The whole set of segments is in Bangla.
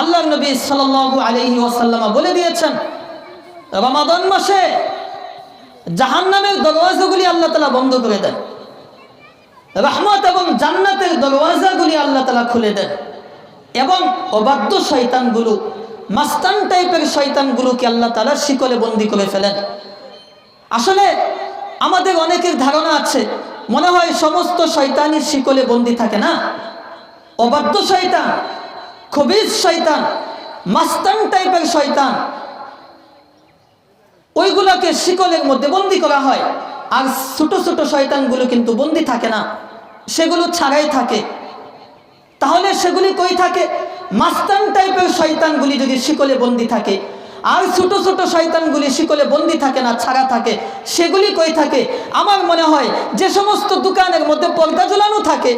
আল্লাহ নবী সাল্লাল্লাহু আলাইহি ওয়াসাল্লাম বলে দিয়েছেন, রমাদান মাসে জাহান্নামের দরওয়াজাগুলি আল্লাহ তালা বন্ধ করে দেন। রহমত এবং জান্নাতের দরওয়াজাগুলি আল্লাহ তালা খুলে দেন। এবং অবাধ্য শয়তানগুলো, মাস্তান টাইপের শয়তানগুলোকে আল্লাহ তালা শিকলে বন্দি করে ফেলেন। আসলে আমাদের অনেকের ধারণা আছে, মনে হয় সমস্ত শয়তানির শিকলে বন্দি থাকে না? অবাধ্য শয়তান খবিজ শয়তান, মাস্তান টাইপের শয়তান। ওইগুলোকে শিকলের মধ্যে বন্দি করা হয়। আর ছোট ছোট শয়তানগুলো কিন্তু বন্দি থাকে না। সেগুলো ছাড়াই থাকে। তাহলে সেগুলি কই থাকে? মাস্তান টাইপের শয়তানগুলি যদি শিকলে বন্দি থাকে আর ছোট ছোট শয়তানগুলি শিকলে বন্দি থাকে না, ছাড়া থাকে। সেগুলি কই থাকে? আমার মনে হয় যে সমস্ত দোকানের মধ্যে পর্দা ঝুলানো থাকে,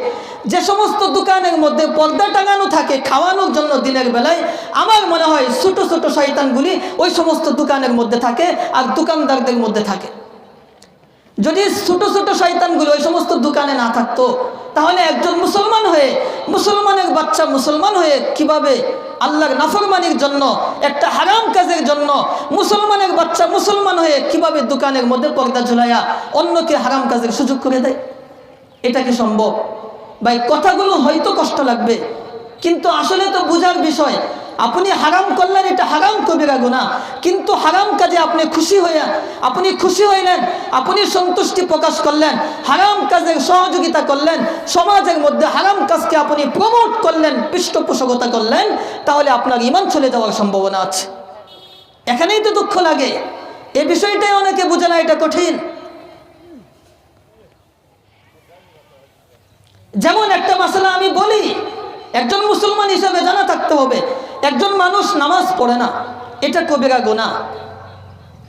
যে সমস্ত দোকানের মধ্যে পর্দা টাঙানো থাকে খাওয়ানোর জন্য দিনের বেলায়, আমার মনে হয় ছোট ছোট শয়তানগুলি ওই সমস্ত দোকানের মধ্যে থাকে আর দোকানদারদের মধ্যে থাকে। যদি ছোট ছোট শয়তানগুলো ওই সমস্ত দোকানে না থাকতো, তাহলে একজন মুসলমান হয়ে, মুসলমানের বাচ্চা মুসলমান হয়ে কীভাবে আল্লাহর নাফরমানির জন্য, একটা হারাম কাজের জন্য মুসলমানের বাচ্চা মুসলমান হয়ে কীভাবে দোকানের মধ্যে পর্দা ঝুলাইয়া অন্যকে হারাম কাজের সুযোগ করে দেয়? এটা কি সম্ভব? ভাই, কথাগুলো হয়তো কষ্ট লাগবে, কিন্তু আসলে তো বোঝার বিষয় আপনি হারাম করলেন, এটা হারাম কবিরা গুণা কিন্তু হারাম কাজে আপনি খুশি হইয়া আপনি খুশি হইলেন, আপনি সন্তুষ্টি প্রকাশ করলেন, হারাম কাজের সহযোগিতা করলেন, সমাজের মধ্যে হারাম কাজকে আপনি প্রমোট করলেন, পৃষ্ঠপোষকতা করলেন, তাহলে আপনার ইমান চলে যাওয়ার সম্ভাবনা আছে। এখানেই তো দুঃখ লাগে। এ বিষয়টাই অনেকে বুঝে না, এটা কঠিন। যেমন একটা মশলা আমি বলি, একজন মুসলমান হিসেবে জানা থাকতে হবে একজন মানুষ নামাজ পড়ে না, এটা কবিরা গোনা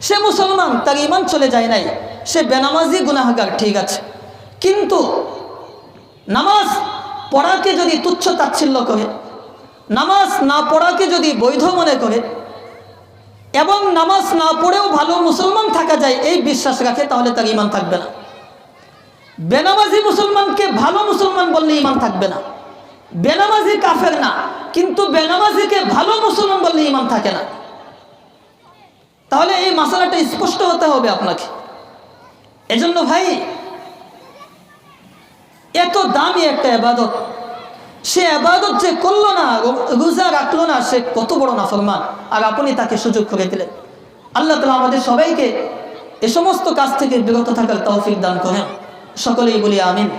সে মুসলমান, তার ইমান চলে যায় নাই, সে বেনামাজি গুনাহাগার, ঠিক আছে। কিন্তু নামাজ পড়াকে যদি তুচ্ছ তাচ্ছিল্য করে, নামাজ না পড়াকে যদি বৈধ মনে করে, এবং নামাজ না পড়েও ভালো মুসলমান থাকা যায়, এই বিশ্বাস রাখে, তাহলে তার ইমান থাকবে না। বেনামাজি মুসলমানকে ভালো মুসলমান বললে ইমান থাকবে না। বেনামাজি কাফের না, কিন্তু বেনামাজিকে ভালো মুসলমান বললে ইমান থাকে না। তাহলে এই মশালাটা স্পষ্ট হতে হবে আপনাকে। এজন্য ভাই, এত দামি একটা আবাদত, সে আবাদত যে করল না রোজা রাখল না, সে কত বড় না নাফরমান। আর আপনি তাকে সুযোগ করে দিলেন। আল্লাহ তালা আমাদের সবাইকে এ সমস্ত কাজ থেকে বিরত থাকার তৌফিক দান করেন। সকলেই বলি আমিন।